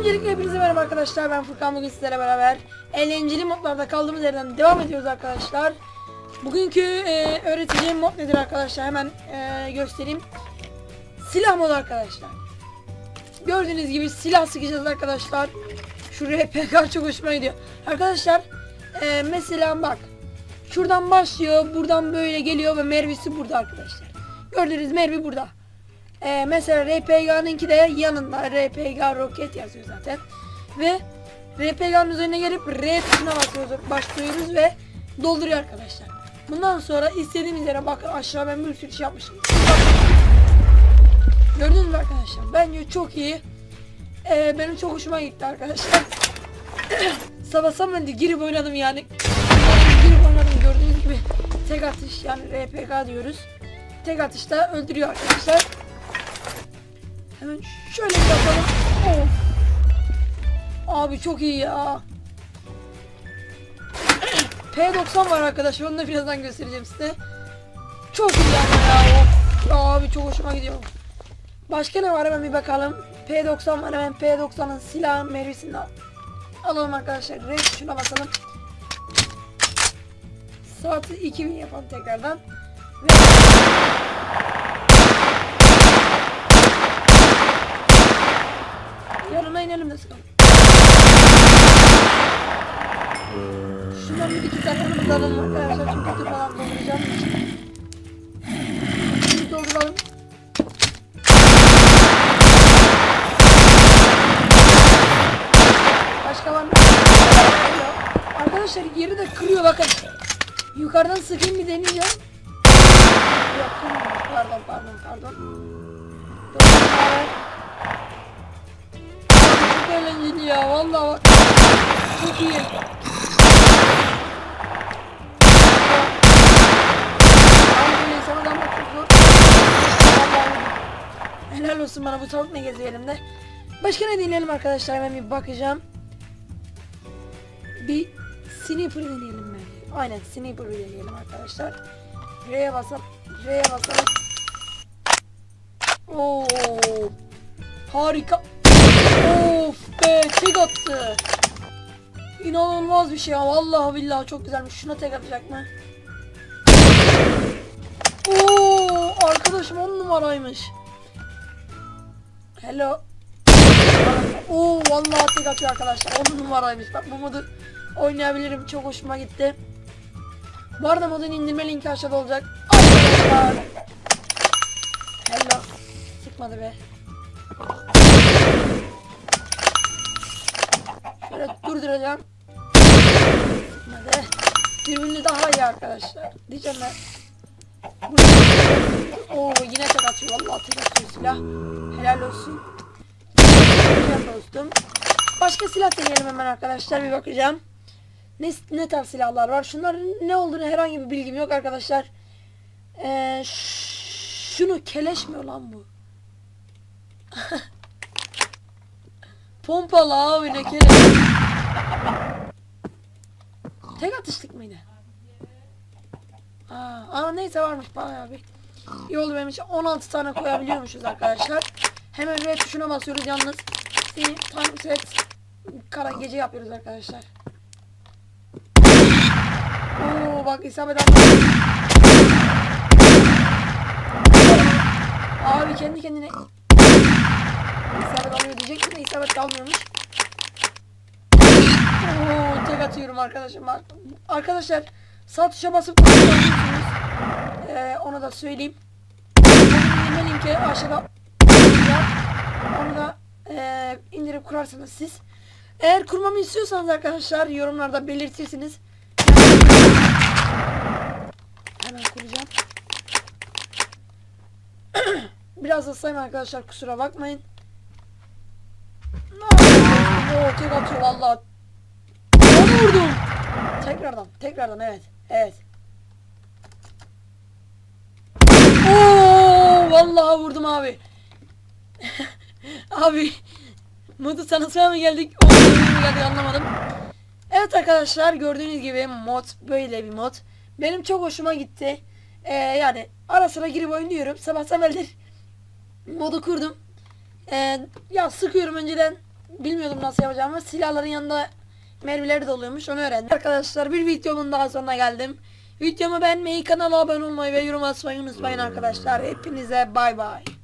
Öncelikle hepinize merhaba arkadaşlar. Ben Furkan bugün sizlerle beraber eğlenceli modlarda kaldığımız yerden devam ediyoruz arkadaşlar. Bugünkü e, öğreteceğim mod nedir arkadaşlar? Hemen e, göstereyim. Silah modu arkadaşlar. Gördüğünüz gibi silah sıkacağız arkadaşlar. Şu RPK çok hoşuma gidiyor. Arkadaşlar e, mesela bak. Şuradan başlıyor. Buradan böyle geliyor ve mermisi burada arkadaşlar. Gördüğünüz mermi burada. Ee, mesela RPG'ninki de yanında RPG roket yazıyor zaten. Ve RPG'nin üzerine gelip R tuşuna basıyoruz, başlıyoruz ve dolduruyor arkadaşlar. Bundan sonra istediğimiz yere bakın aşağı ben bir sürü şey yapmışım. Gördünüz mü arkadaşlar? Bence çok iyi. Ee, benim çok hoşuma gitti arkadaşlar. Sabah sabah de girip oynadım yani. girip oynadım gördüğünüz gibi. Tek atış yani RPG diyoruz. Tek atışta öldürüyor arkadaşlar. Hemen şöyle bir yapalım. Of. Abi çok iyi ya. P90 var arkadaşlar. Onu da birazdan göstereceğim size. Çok iyi ama ya. Of. Abi çok hoşuma gidiyor. Başka ne var hemen bir bakalım. P90 var hemen P90'ın silahın mermisini al. Alalım arkadaşlar. Renk tuşuna basalım. Saati 2000 yapalım tekrardan. Ve Yanına inelim de sıkalım. Şundan bir iki tane alalım arkadaşlar. Çünkü kutu falan dolduracağım için. Şimdi dolduralım. Başka var mı? Arkadaşlar yeri de kırıyor bakın. Yukarıdan sıkayım bir deneyeceğim. Ya vallahi bak. Çok iyi. Helal olsun bana bu tavuk ne geziyor elimde. Başka ne deneyelim arkadaşlar hemen bir bakacağım. Bir sniper deneyelim ben. Aynen sniper deneyelim arkadaşlar. R'ye basalım. R'ye basalım. Oo. Harika. Be tek attı. İnanılmaz bir şey ya. Vallahi billahi çok güzelmiş. Şuna tek atacak mı? Oo arkadaşım on numaraymış. Hello. Oo vallahi tek atıyor arkadaşlar. On numaraymış. Bak bu modu oynayabilirim. Çok hoşuma gitti. Bu arada modun indirme linki aşağıda olacak. Arkadaşlar. Hello. Sıkmadı be. Durduracağım. Hadi. Dürbünlü daha iyi arkadaşlar. Diyeceğim ben. Oo yine tek atıyor. Vallahi tek atıyor silah. Helal olsun. Helal dostum. Başka silah deneyelim hemen arkadaşlar. Bir bakacağım. Ne, ne tarz silahlar var? Şunların ne olduğunu herhangi bir bilgim yok arkadaşlar. Ee, şunu keleşmiyor lan bu. Pompalı abi ne kere. Tek atışlık mıydı? Aa, aa neyse varmış bayağı bir. İyi oldu benim için 16 tane koyabiliyormuşuz arkadaşlar. Hemen R tuşuna basıyoruz yalnız. Seni tam set kara gece yapıyoruz arkadaşlar. Oo bak isabet almadı. Abi kendi kendine isabet alıyor diyecektim de isabet almıyormuş. Oo tek atıyorum arkadaşım. Arkadaşlar sağ tuşa basıp. Ee, onu da söyleyeyim. Benim linki aşağıda. Onu da ee, indirip kurarsanız siz. Eğer kurmamı istiyorsanız arkadaşlar yorumlarda belirtirsiniz. Hemen kuracağım. Biraz hastayım arkadaşlar kusura bakmayın. Oo tek atıyor valla. Tekrardan tekrardan evet. Evet. Oo vallahi vurdum abi. abi modu sıra mı geldik? O geldik anlamadım. Evet arkadaşlar gördüğünüz gibi mod böyle bir mod. Benim çok hoşuma gitti. Ee, yani ara sıra girip oynuyorum. Sabah sabahdır modu kurdum. Ee, ya sıkıyorum önceden bilmiyordum nasıl yapacağımı. Silahların yanında mermileri de oluyormuş onu öğrendim. Arkadaşlar bir videomun daha sonuna geldim. Videomu beğenmeyi, kanala abone olmayı ve yorum atmayı unutmayın arkadaşlar. Hepinize bay bay.